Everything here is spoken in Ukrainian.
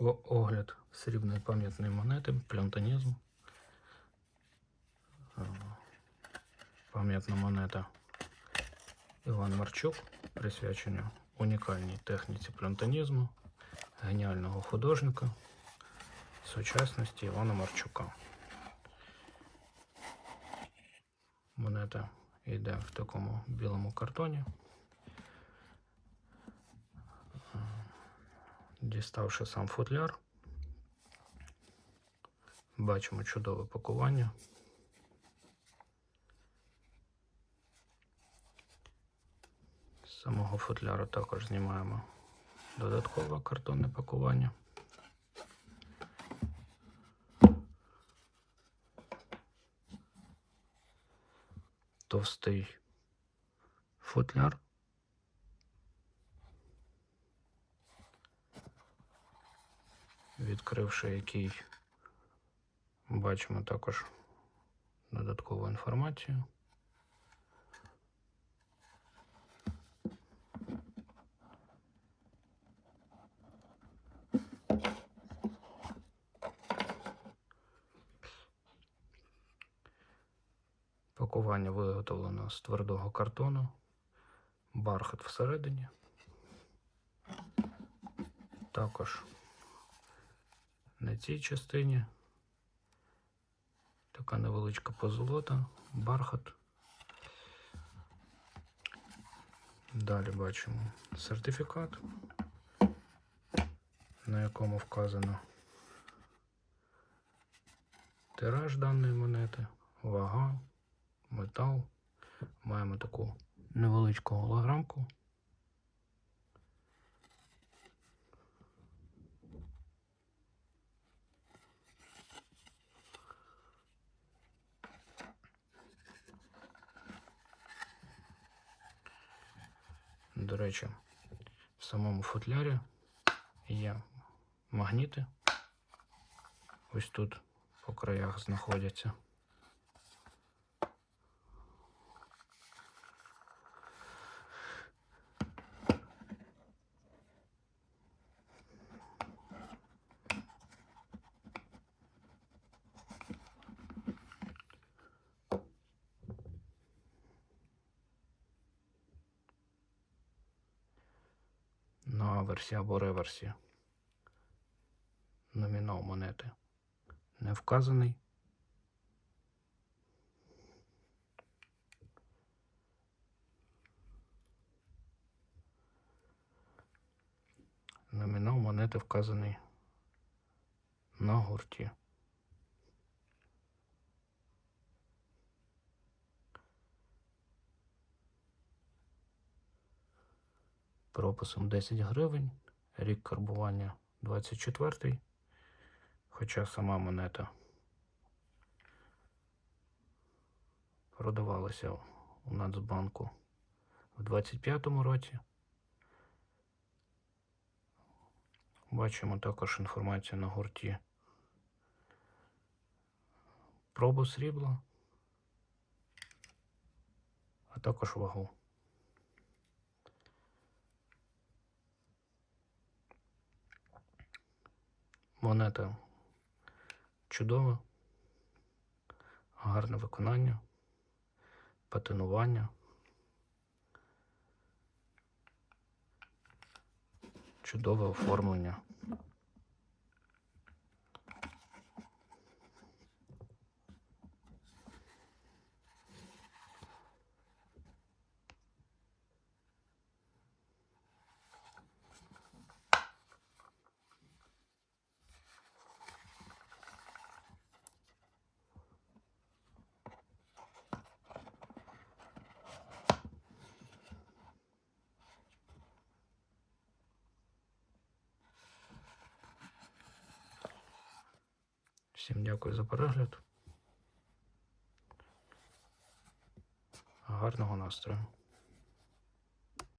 Огляд срібної пам'ятної монети, плянтонізм. Е, Пам'ятна монета Іван Марчук, присвячена унікальній техніці плянтонізму, геніального художника, сучасності Івана Марчука. Монета йде в такому білому картоні. Діставши сам футляр, бачимо чудове пакування. З самого футляра також знімаємо додаткове картонне пакування. Товстий футляр. Відкривши який бачимо також додаткову інформацію. Пакування виготовлено з твердого картону, бархат всередині. Також на цій частині така невеличка позолота, бархат. Далі бачимо сертифікат, на якому вказано тираж даної монети, вага, метал. Маємо таку невеличку голограмку. До речі, в самому футлярі є магніти. Ось тут по краях знаходяться. на аверсі або реверсі. Номінал монети не вказаний. Номінал монети вказаний на гурті. Прописом 10 гривень, рік карбування 24, хоча сама монета продавалася у Нацбанку в 25-му році. Бачимо також інформацію на гурті пробу срібла, а також вагу. Монета. Чудова, гарне виконання, патинування, чудове оформлення. Всім дякую за перегляд. Гарного настрою.